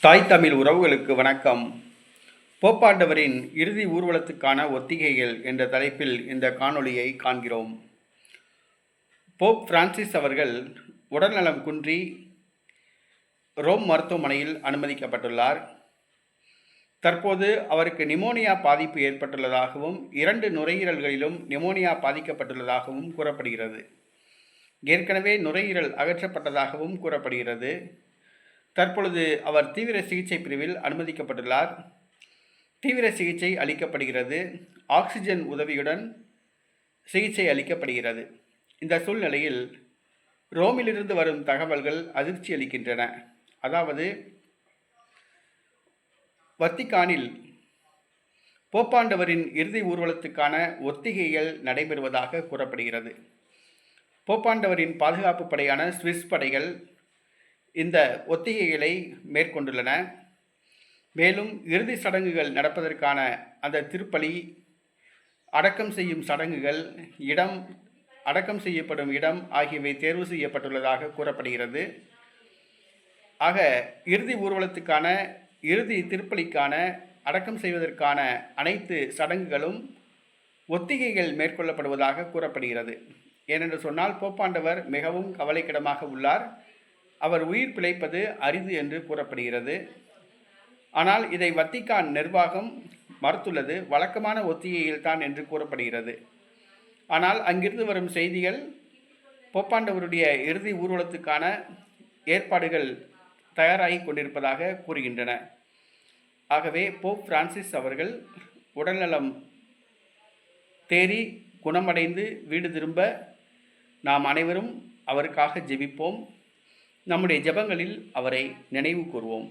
தாய் தமிழ் உறவுகளுக்கு வணக்கம். போப்பாண்டவரின் இறுதி ஊர்வலத்துக்கான ஒத்திகைகள் என்ற தலைப்பில் இந்த காணொளியை காண்கிறோம். போப் பிரான்சிஸ் அவர்கள் உடல்நலம் குன்றி ரோம் மருத்துவமனையில் அனுமதிக்கப்பட்டுள்ளார். தற்போது அவருக்கு நிமோனியா பாதிப்பு ஏற்பட்டுள்ளதாகவும் இரண்டு நுரையீரல்களிலும் நிமோனியா பாதிக்கப்பட்டுள்ளதாகவும் கூறப்படுகிறது. ஏற்கனவே நுரையீரல் அகற்றப்பட்டதாகவும் கூறப்படுகிறது. தற்பொழுது அவர் தீவிர சிகிச்சை பிரிவில் அனுமதிக்கப்பட்டுள்ளார். தீவிர சிகிச்சை அளிக்கப்படுகிறது. ஆக்சிஜன் உதவியுடன் சிகிச்சை அளிக்கப்படுகிறது. இந்த சூழ்நிலையில் ரோமிலிருந்து வரும் தகவல்கள் அதிர்ச்சி அளிக்கின்றன. அதாவது வத்திக்கானில் போப்பாண்டவரின் இறுதி ஊர்வலத்துக்கான ஒத்திகைகள் நடைபெறுவதாக கூறப்படுகிறது. போப்பாண்டவரின் பாதுகாப்பு படையான சுவிஸ் படைகள் இந்த ஒத்திகைகளை மேற்கொண்டுள்ளன. மேலும் இறுதி சடங்குகள் நடப்பதற்கான அந்த திருப்பலி அடக்கம் செய்யும் சடங்குகள் இடம் அடக்கம் செய்யப்படும் இடம் ஆகியவை தேர்வு செய்யப்பட்டுள்ளதாக கூறப்படுகிறது. ஆக இறுதி ஊர்வலத்துக்கான இறுதி திருப்பலிக்கான அடக்கம் செய்வதற்கான அனைத்து சடங்குகளும் ஒத்திகைகள் மேற்கொள்ளப்படுவதாக கூறப்படுகிறது. ஏனென்று சொன்னால் போப்பாண்டவர் மிகவும் கவலைக்கிடமாக உள்ளார். அவர் உயிர் பிழைப்பது அரிது என்று கூறப்படுகிறது. ஆனால் இதை வத்திக்கான் நிர்வாகம் மறுத்துள்ளது வழக்கமான ஒத்திகையில்தான் என்று கூறப்படுகிறது. ஆனால் அங்கிருந்து வரும் செய்திகள் போப்பாண்டவருடைய இறுதி ஊர்வலத்துக்கான ஏற்பாடுகள் தயாராகி கொண்டிருப்பதாக கூறுகின்றன. ஆகவே போப் பிரான்சிஸ் அவர்கள் உடல்நலம் தேறி குணமடைந்து வீடு திரும்ப நாம் அனைவரும் அவருக்காக ஜெபிப்போம். நம்முடைய ஜெபங்களில் அவரை நினைவு கூறுவோம்